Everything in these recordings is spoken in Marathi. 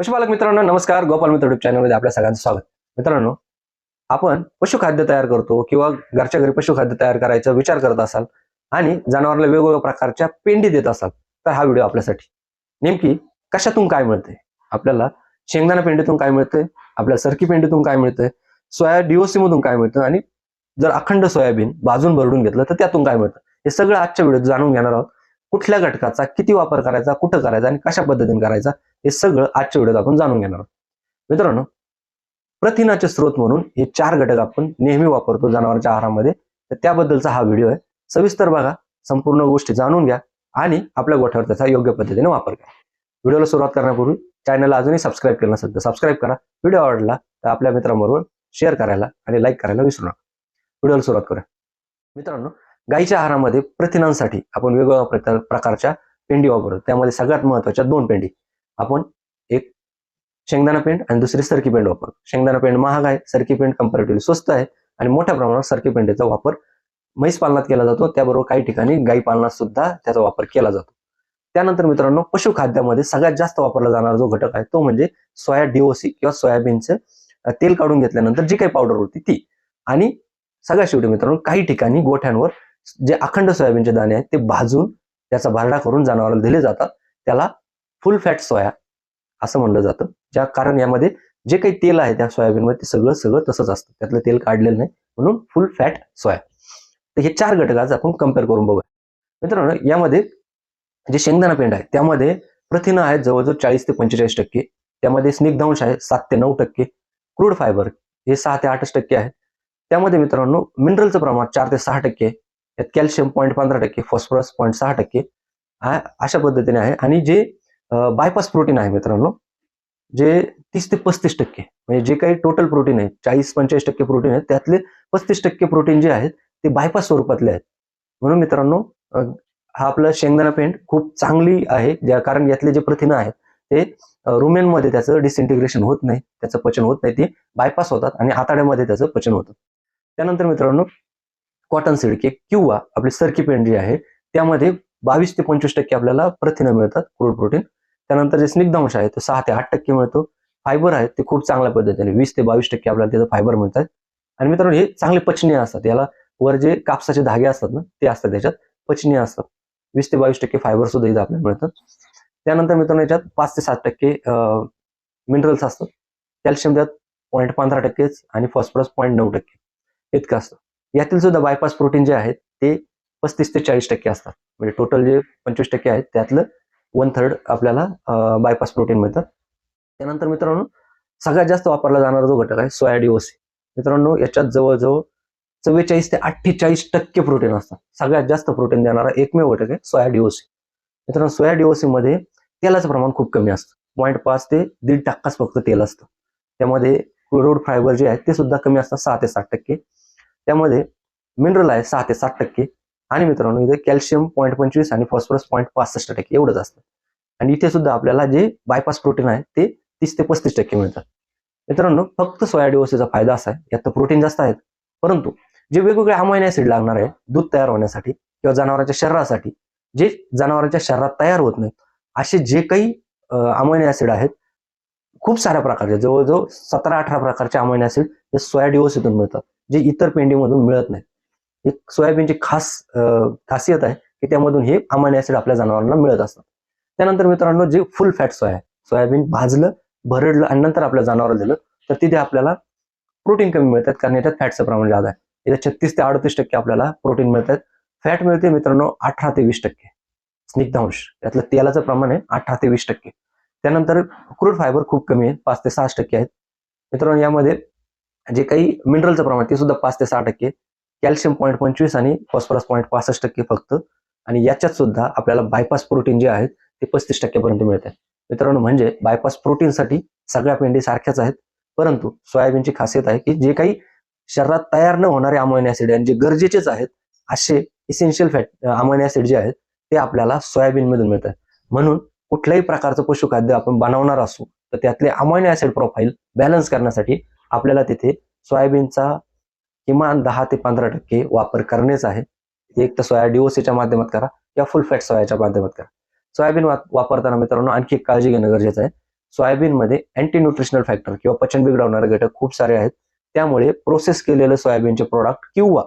पशुपालक मित्रांनो नमस्कार. गोपाल मित्र युट्यूब चॅनलमध्ये आपल्या सगळ्यांचं स्वागत. मित्रांनो आपण पशुखाद्य तयार करतो किंवा घरच्या घरी पशुखाद्य तयार करायचा विचार करत असाल आणि जनावरांना वेगवेगळ्या प्रकारच्या पेंडी देत असाल तर हा व्हिडिओ आपल्यासाठी. नेमकी कशातून काय मिळते आपल्याला शेंगदाणा पेंडीतून काय मिळतंय? आपल्याला सरकी पेंडीतून काय मिळतंय? सोया डीओसी मधून काय मिळतं आणि जर अखंड सोयाबीन भाजून भरडून घेतलं तर त्यातून काय मिळतं? हे सगळं आजच्या व्हिडिओत जाणून घेणार आहोत. कुठल्या घटकाचा किती वापर करायचा कुठं करायचा आणि कशा पद्धतीने करायचा हे सगळं आजच्या व्हिडिओत आपण जाणून घेणार आहोत. मित्रांनो प्रथिनाचे स्रोत म्हणून हे चार घटक आपण नेहमी वापरतो जनावरांच्या आहारामध्ये. तर त्याबद्दलचा हा व्हिडिओ आहे. सविस्तर बघा संपूर्ण गोष्टी जाणून घ्या आणि आपल्या गोठ्यावर त्याचा योग्य पद्धतीने वापर करा. व्हिडिओला सुरुवात करण्यापूर्वी चॅनलला अजूनही सबस्क्राईब केलं नसेल तर सबस्क्राईब करा. व्हिडिओ आवडला तर आपल्या मित्रांबरोबर शेअर करायला आणि लाईक करायला विसरू नका. व्हिडिओला सुरुवात करूया. मित्रांनो गाईच्या आहारामध्ये प्रथिनांसाठी आपण वेगवेगळ्या प्रकार- प्रकारच्या पेंडी वापरतो. त्यामध्ये सगळ्यात महत्त्वाच्या दोन पेंडी. आपण एक शेंगदाणा पेंड आणि दुसरी सरकी पेंड वापरतो. शेंगदाणा पेंड महाग आहे सरकी पेंड कम्पॅरेटिव्हली स्वस्त आहे आणि मोठ्या प्रमाणात सरकी पेंडीचा वापर म्हैस पालनात केला जातो. त्याबरोबर काही ठिकाणी गाई पालनात सुद्धा त्याचा वापर केला जातो. त्यानंतर मित्रांनो पशुखाद्यामध्ये सगळ्यात जास्त वापरला जाणारा जो घटक आहे तो म्हणजे सोया डीओसी किंवा सोयाबीनचं तेल काढून घेतल्यानंतर जी काही पावडर होती ती. आणि सगळ्या शेवटी मित्रांनो काही ठिकाणी गोठ्यांवर जे अखंड सोयाबीनचे दाणे आहेत ते भाजून त्याचा भरडा करून जनावरांना दिले जातात. त्याला फुल फॅट सोया असं म्हणलं जातं. ज्या कारण यामध्ये जे काही तेल आहे त्या सोयाबीनमध्ये ते सगळं सगळं तसंच असतं. त्यातलं तेल काढलेलं नाही म्हणून फुल फॅट सोया. तर हे चार घटक आज आपण कंपेअर करून बघूया. मित्रांनो यामध्ये जे शेंगदाणा पेंड आहे त्यामध्ये प्रथिनं आहेत जवळजवळ चाळीस ते पंचेचाळीस टक्के. त्यामध्ये स्निग्धांश आहे सात ते नऊ टक्के. क्रूड फायबर हे सहा ते आठच टक्के आहे. त्यामध्ये मित्रांनो मिनरलचं प्रमाण चार ते सहा टक्के आहे. यात कॅल्शियम पॉईंट पंधरा टक्के फॉस्फरस पॉईंट सहा टक्के हा अशा पद्धतीने आहे. आणि जे बायपास प्रोटीन आहे मित्रांनो जे तीस ते पस्तीस टक्के म्हणजे जे काही टोटल प्रोटीन आहे चाळीस पंचेचाळीस टक्के प्रोटीन आहे त्यातले पस्तीस टक्के प्रोटीन जे आहेत ते बायपास स्वरूपातले आहेत. म्हणून मित्रांनो हा आपला शेंगदाणा पेंट खूप चांगली आहे ज्या कारण यातले जे प्रथिनं आहेत ते रुमेनमध्ये त्याचं डिसइंटिग्रेशन होत नाही त्याचं पचन होत नाही ते बायपास होतात आणि आताड्यामध्ये त्याचं पचन होतं. त्यानंतर मित्रांनो कॉटन सीड किंवा आपली सरकी पेंड जी आहे त्यामध्ये बावीस ते पंचवीस टक्के आपल्याला प्रथिनं मिळतात क्रूड प्रोटीन त्यानंतर जे स्निग्धांश आहे तो सहा ते आठ टक्के मिळतो. फायबर आहे ते खूप चांगल्या पद्धतीने वीस ते बावीस टक्के आपल्याला त्याचं फायबर मिळतात. आणि मित्रांनो हे चांगले पचनीय असतात. याला वर जे कापसाचे धागे असतात ना ते असतात त्याच्यात पचनीय असतात. वीस ते बावीस टक्के फायबर सुद्धा इथं आपल्याला मिळतात त्यानंतर मित्रांनो याच्यात पाच ते सात टक्के मिनरल्स असतात. कॅल्शियम त्यात पॉईंट पंधरा टक्केच आणि फॉस्फरस पॉईंट नऊ टक्के इतकं असतं. यातील सुद्धा बायपास प्रोटीन जे आहेत ते पस्तीस ते चाळीस टक्के असतात. म्हणजे टोटल जे पंचवीस टक्के आहेत त्यातलं वन थर्ड आपल्याला बायपास प्रोटीन मिळतात. त्यानंतर मित्रांनो सगळ्यात जास्त वापरला जाणारा जो घटक आहे सोयाडिओसी मित्रांनो याच्यात जवळजवळ चव्वेचाळीस ते अठ्ठेचाळीस टक्के प्रोटीन असतात. सगळ्यात जास्त प्रोटीन देणारा एकमेव घटक आहे सोया डीओसी मित्रांनो सोया डिओसी मध्ये तेलाचं प्रमाण खूप कमी असतं. पॉईंट पाच ते दीड टक्काच फक्त तेल असतं. त्यामध्ये रोड फायबर जे आहे ते सुद्धा कमी असतात सहा ते सात टक्के. त्यामध्ये मिनरल आहे सहा ते सात टक्के. आणि मित्रांनो इथे कॅल्शियम पॉईंट पंचवीस आणि फॉस्फरस पॉईंट पासष्ट टक्के एवढंच असतं. आणि इथे सुद्धा आपल्याला जे बायपास प्रोटीन आहे ते तीस ते पस्तीस टक्के मिळतात मित्रांनो फक्त सोया डिओसीचा फायदा असा आहे यात प्रोटीन जास्त आहेत. परंतु जे वेगवेगळे अमायन ऍसिड लागणार आहे दूध तयार होण्यासाठी किंवा जनावरांच्या शरीरासाठी जे जनावरांच्या शरीरात तयार होत नाहीत असे जे काही अमायन ऍसिड आहेत खूप साऱ्या प्रकारचे जवळजवळ सतरा अठरा प्रकारचे अमायनो ऍसिड हे सोया डिओसीतून मिळतात. जे इतर पेंडीमधून मिळत नाही एक सोयाबीनची खास खासियत आहे की त्यामधून हे अमायनो ऍसिड आपल्या जनावरांना मिळत असतात त्यानंतर मित्रांनो जे फुल फॅट सोया आहे सोयाबीन भाजलं भरडलं आणि नंतर आपल्या जनावरांना दिलं तर तिथे आपल्याला प्रोटीन कमी मिळतात कारण याच्यात फॅटचं प्रमाण जादा आहे. याच्यात छत्तीस ते अडतीस टक्के आपल्याला प्रोटीन मिळतात. फॅट मिळते मित्रांनो अठरा ते वीस टक्के. स्निग्धांश. त्यातलं तेलाचं प्रमाण आहे अठरा ते वीस टक्के. त्यानंतर क्रूड फायबर खूप कमी आहे पाच ते सहा टक्के आहेत. मित्रांनो यामध्ये जे काही मिनरलचं प्रमाण ते सुद्धा पाच ते सहा टक्के कॅल्शियम पॉईंट पंचवीस आणि फॉस्फरस पॉईंट पासष्ट टक्के फक्त. आणि याच्यात सुद्धा आपल्याला बायपास प्रोटीन जे आहेत ते पस्तीस टक्क्यापर्यंत मिळतात. मित्रांनो म्हणजे बायपास प्रोटीनसाठी सगळ्या पेंडी सारख्याच आहेत परंतु सोयाबीनची खासियत आहे की जे काही शरीरात तयार न होणारे अमायनो ऍसिड आणि जे गरजेचेच आहेत असे इसेन्शियल फॅट अमायनो ऍसिड जे आहेत ते आपल्याला सोयाबीनमधून मिळतात. म्हणून कुठल्याही प्रकारचं पशुखाद्य आपण बनवणार असू तर त्यातले अमायनो ऍसिड प्रोफाईल बॅलन्स करण्यासाठी आपल्याला तिथे सोयाबीनचा किमान दहा ते पंधरा टक्के वापर करणेच आहे. एक तर सोया डिओसीच्या माध्यमात करा किंवा फुल फॅट सोयाच्या माध्यमात करा. सोयाबीन वापरताना मित्रांनो आणखी एक काळजी घेणं गरजेचं आहे. सोयाबीनमध्ये अँटी न्यूट्रिशनल फॅक्टर किंवा पचन बिघडवणारे घटक खूप सारे आहेत. त्यामुळे प्रोसेस केलेलं सोयाबीनचे प्रोडक्ट किंवा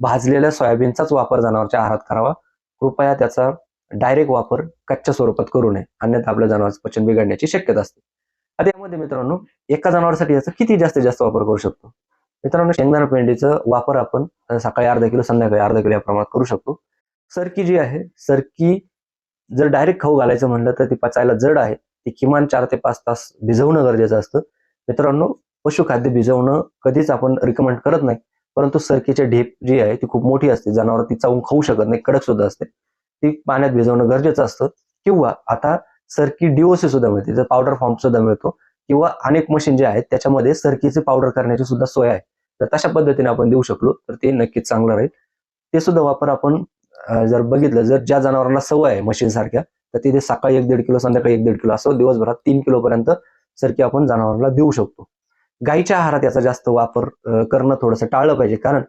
भाजलेल्या सोयाबीनचाच वापर जनावरच्या आहारात करावा. कृपया त्याचा डायरेक्ट वापर कच्च्या स्वरूपात करू नये. अन्यथा आपल्या जनावरचं पचन बिघडण्याची शक्यता असते. आता यामध्ये मित्रांनो एका जनावरासाठी याचा किती जास्तीत जास्त वापर करू शकतो? मित्रांनो शेंगदाणा पेंडीचा वापर आपण सकाळी अर्धा किलो संध्याकाळी अर्धा किलो या प्रमाणात करू शकतो. सरकी जी आहे सरकी जर डायरेक्ट खाऊ घालायचं म्हणलं तर ती पचायला जड आहे. ती किमान चार ते पाच तास भिजवणं गरजेचं असतं. मित्रांनो पशुखाद्य भिजवणं कधीच आपण रिकमेंड करत नाही. परंतु सरकीची ढेप जी आहे ती खूप मोठी असते. जनावर ती चावून खाऊ शकत नाही कडक सुद्धा असते. ती पाण्यात भिजवणं गरजेचं असतं. किंवा आता सरकी डीओसी सुद्धा मिळते. जर पावडर फॉर्म सुद्धा मिळतो. किंवा अनेक मशीन जे आहेत त्याच्यामध्ये सरकीचे पावडर करण्याची सुद्धा सोय आहे. तर तशा पद्धतीने आपण देऊ शकलो तर ते नक्कीच चांगलं राहील. ते सुद्धा वापर आपण जर बघितलं जर ज्या जनावरांना सवय आहे मशीन सारख्या तर तिथे सकाळी एक दीड किलो संध्याकाळी एक दीड किलो असं दिवसभरात तीन किलो पर्यंत सरकी आपण जनावरांना देऊ शकतो. गाईच्या आहारात याचा जास्त वापर करणं थोडंसं टाळलं पाहिजे. कारण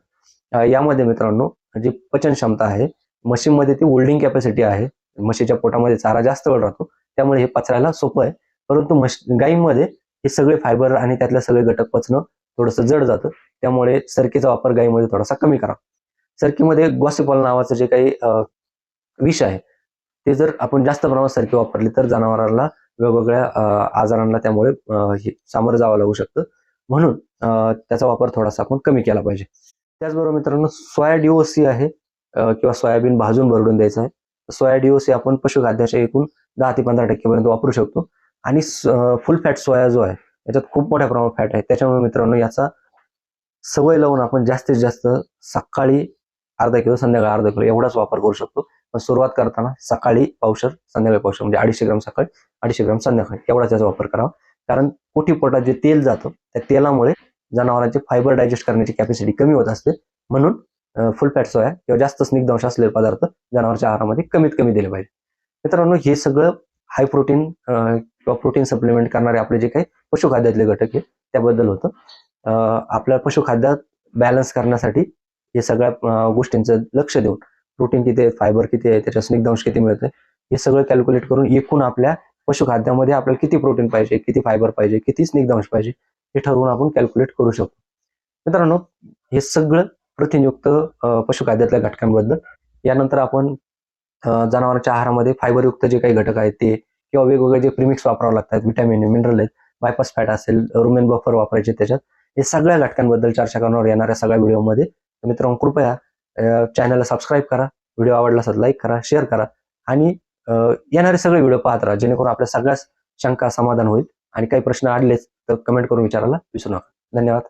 यामध्ये मित्रांनो जी पचन क्षमता आहे म्हशीमध्ये ती होल्डिंग कॅपॅसिटी आहे. म्हशीच्या पोटामध्ये चारा जास्त वेळ राहतो. त्यामुळे हे पचायला सोपं आहे. परंतु म्हश गाईमध्ये हे सगळे फायबर आणि त्यातले सगळे घटक पचणं थोडंसं जड जातं. त्यामुळे सरकीचा वापर गाईमध्ये थोडासा कमी करा. सरकीमध्ये ग्वासिपॉल नावाचं जे काही विष आहे ते जर आपण जास्त प्रमाणात सरकी वापरली तर जनावरांना वेगवेगळ्या आजारांना त्यामुळे सामोरं जावं लागू शकतं. म्हणून त्याचा वापर थोडासा आपण कमी केला पाहिजे. त्याचबरोबर मित्रांनो सोया डिओसी आहे किंवा सोयाबीन भाजून भरडून द्यायचं आहे. सोया डिओसी आपण पशुखाद्याच्या एकूण दहा ते पंधरा टक्केपर्यंत वापरू शकतो. आणि फुल फॅट सोया जो आहे याच्यात खूप मोठ्या प्रमाणात फॅट आहे. त्याच्यामुळे मित्रांनो याचा सवय लावून आपण जास्तीत जास्त सकाळी अर्धा किलो संध्याकाळी अर्धा किलो एवढाच वापर करू शकतो. पण सुरुवात करताना सकाळी पावशर संध्याकाळी पावशर म्हणजे अडीचशे ग्राम सकाळी अडीचशे ग्राम संध्याकाळी एवढाच याचा वापर करावा. कारण पोटी पोटात जे तेल जातं त्या तेलामुळे जनावरांचे फायबर डायजेस्ट करण्याची कॅपॅसिटी कमी होत असते. म्हणून फुल फॅट सोया किंवा जास्त स्निग्धांश असलेले पदार्थ जनावरच्या आहारामध्ये कमीत कमी दिले पाहिजे. मित्रांनो हे सगळं हाय प्रोटीन किंवा प्रोटीन सप्लिमेंट करणारे आपले जे काही पशुखाद्यातले घटक आहे त्याबद्दल होतं. आपल्या पशुखाद्यात बॅलन्स करण्यासाठी हे सगळ्या गोष्टींचं लक्ष देऊन प्रोटीन किती आहे फायबर किती आहे त्याच्या स्निग्धांश किती मिळतंय हे सगळं कॅल्क्युलेट करून एकूण आपल्या पशुखाद्यामध्ये आपल्याला किती प्रोटीन पाहिजे किती फायबर पाहिजे किती स्निग्धांश पाहिजे हे ठरवून आपण कॅल्क्युलेट करू शकतो. मित्रांनो हे सगळं प्रथिनयुक्त पशुखाद्यातल्या घटकांबद्दल यानंतर आपण जनावरांच्या आहारामध्ये फायबरयुक्त जे काही घटक आहेत ते किंवा वेगवेगळे जे प्रिमिक्स वापरावं लागतात विटॅमिन मिनरल आहेत बायपास फॅट असेल रुमेन बफर वापरायचे त्याच्यात हे सगळ्या घटकांबद्दल चर्चा करण्यावर येणाऱ्या सगळ्या व्हिडिओमध्ये मित्रांनो कृपया चॅनलला सबस्क्राईब करा व्हिडिओ आवडला असेल लाईक करा शेअर करा आणि येणारे सगळे व्हिडिओ पाहत राहा जेणेकरून आपल्या सगळ्याच शंका समाधान होईल आणि काही प्रश्न आडलेच तर कमेंट करून विचारायला विसरू नका. धन्यवाद.